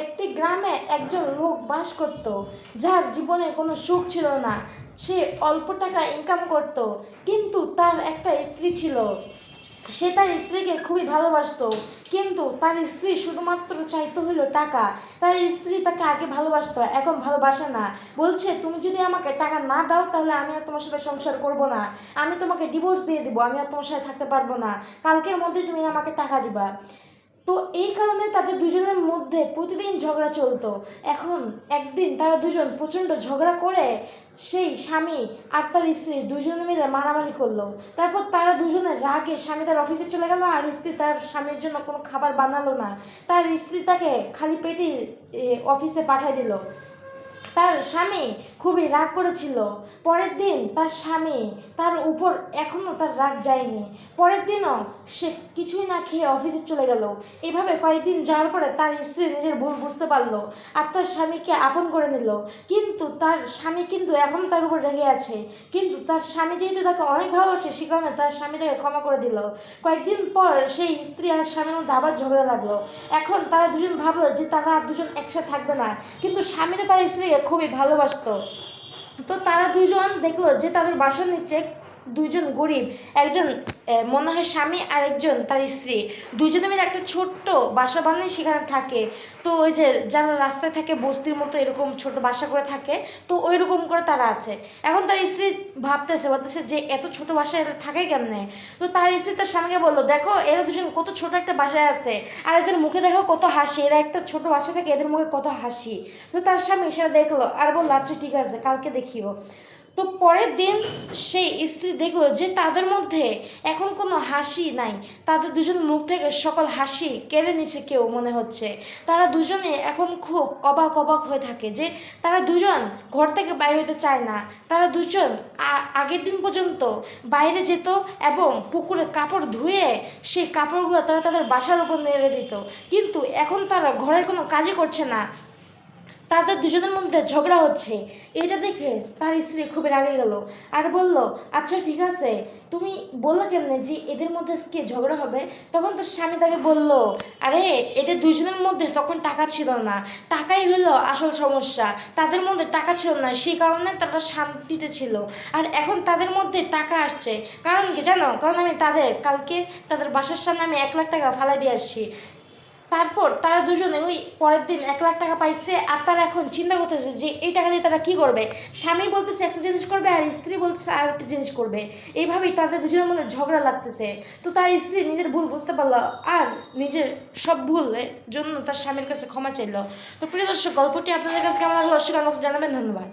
একটি গ্রামে একজন লোক বাস করত, যার জীবনে কোনো সুখ ছিল না। সে অল্প টাকা ইনকাম করত, কিন্তু তার একটা স্ত্রী ছিল। সে তার স্ত্রীকে খুবই ভালোবাসতো, কিন্তু তার স্ত্রী শুধুমাত্র চাইতে হলো টাকা। তার স্ত্রী তাকে আগে ভালোবাসতো, এখন ভালোবাসে না। বলছে, তুমি যদি আমাকে টাকা না দাও, তাহলে আমি আর তোমার সাথে সংসার করব না। আমি তোমাকে ডিভোর্স দিয়ে দিব, আমি আর তোমার সাথে থাকতে পারব না। কালকের মধ্যে তুমি আমাকে টাকা দিবা। তো এই কারণে তাদের দুজনের মধ্যে প্রতিদিন ঝগড়া চলতো। এখন একদিন তারা দুজন প্রচণ্ড ঝগড়া করে সেই স্বামী আর তার স্ত্রী দুজনে মিলে মারামারি করল। তারপর তারা দুজনে রাগে স্বামী তার অফিসে চলে গেল আর স্ত্রী তার স্বামীর জন্য কোনো খাবার বানালো না। তার স্ত্রী তাকে খালি পেটে অফিসে পাঠিয়ে দিল। তার স্বামী খুবই রাগ করেছিল। পরের দিন তার স্বামী তার উপর এখনও তার রাগ যায়নি। পরের দিনও সে কিছুই না খেয়ে অফিসে চলে গেল। এভাবে কয়েকদিন যাওয়ার পরে তার স্ত্রী নিজের ভুল বুঝতে পারল আর তার স্বামীকে আপন করে নিল। কিন্তু তার স্বামী কিন্তু এখন তার উপর রেগে আছে। কিন্তু তার স্বামী যেহেতু তাকে অনেক ভালোবাসে, সে কারণে তার স্বামী তাকে ক্ষমা করে দিল। কয়েকদিন পর সেই স্ত্রী আর স্বামীর মধ্যে আবার ঝগড়া লাগল। এখন তারা দুজন ভাবলো যে তারা দুজন একসাথে থাকবে না। কিন্তু স্বামীরা তার স্ত্রীকে খুবই ভালোবাসত। তো তারা দুজন দেখল যে তাদের বাসার নিচে দুইজন গরিব, একজন মনে হয় স্বামী আর একজন তার স্ত্রী। দুজনে মিলে একটা ছোট্ট বাসা বানিয়ে সেখানে থাকে। তো ওই যে যারা রাস্তায় থাকে, বস্তির মতো এরকম ছোট বাসা করে থাকে, তো ওই রকম করে তারা আছে। এখন তার স্ত্রী ভাবতেছে ভাবতেছে যে এত ছোট বাসায় এরা থাকে কেমনে? তো তার স্ত্রী তার স্বামীকে বলল, দেখো, এরা দুজন কত ছোট একটা বাসায় আছে। আর এদের মুখে দেখো কত হাসি। এরা একটা ছোট বাসা থেকে এদের মুখে কত হাসি। তো তার স্বামী সেটা দেখল আর বলল আচ্ছা ঠিক আছে, কালকে দেখিও। তো পরের দিন সেই স্ত্রী দেখল যে তাদের মধ্যে এখন কোনো হাসি নাই। তাদের দুজন মুখ থেকে সকল হাসি কেড়ে নিছে কেউ মনে হচ্ছে। তারা দুজনে এখন খুব অবাক অবাক হয়ে থাকে যে তারা দুজন ঘর থেকে বাইরে হতে চায় না। তারা দুজন আগের দিন পর্যন্ত বাইরে যেত এবং পুকুরে কাপড় ধুয়ে সেই কাপড়গুলো তারা তাদের বাসার উপর নেড়ে দিত। কিন্তু এখন তারা ঘরের কোনো কাজই করছে না। তাদের দুজনের মধ্যে ঝগড়া হচ্ছে। এটা দেখে তার স্ত্রী খুবই রাগে গেল আর বলল আচ্ছা ঠিক আছে। তুমি বলল কেমনে যে এদের মধ্যে কে ঝগড়া হবে? তখন তার স্বামী তাকে বলল, আরে, এদের দুজনের মধ্যে তখন টাকা ছিল না। টাকাই হলো আসল সমস্যা। তাদের মধ্যে টাকা ছিল না, সেই কারণে তারা শান্তিতে ছিল। আর এখন তাদের মধ্যে টাকা আসছে। কারণ কি জানো? কারণ আমি তাদের, কালকে তাদের বাসার সামনে আমি এক লাখ টাকা ফালাই দিয়ে আসছি। তারপর তারা দুজনে ওই পরের দিন এক লাখ টাকা পাইছে, আর তারা এখন চিন্তা করতেছে যে এই টাকা দিয়ে তারা কি করবে? স্বামী বলতেছে একটা জিনিস করবে আর স্ত্রী বলতেছে আর একটা জিনিস করবে। এইভাবেই তাদের দুজনের মধ্যে ঝগড়া লাগতেছে। তো তার স্ত্রী নিজের ভুল বুঝতে পারল আর নিজের সব ভুলের জন্য তার স্বামীর কাছে ক্ষমা চাইলো। তো প্রিয় দর্শক, গল্পটি আপনাদের কাছে কেমন লাগল অবশ্যই বক্সে জানাবেন। ধন্যবাদ।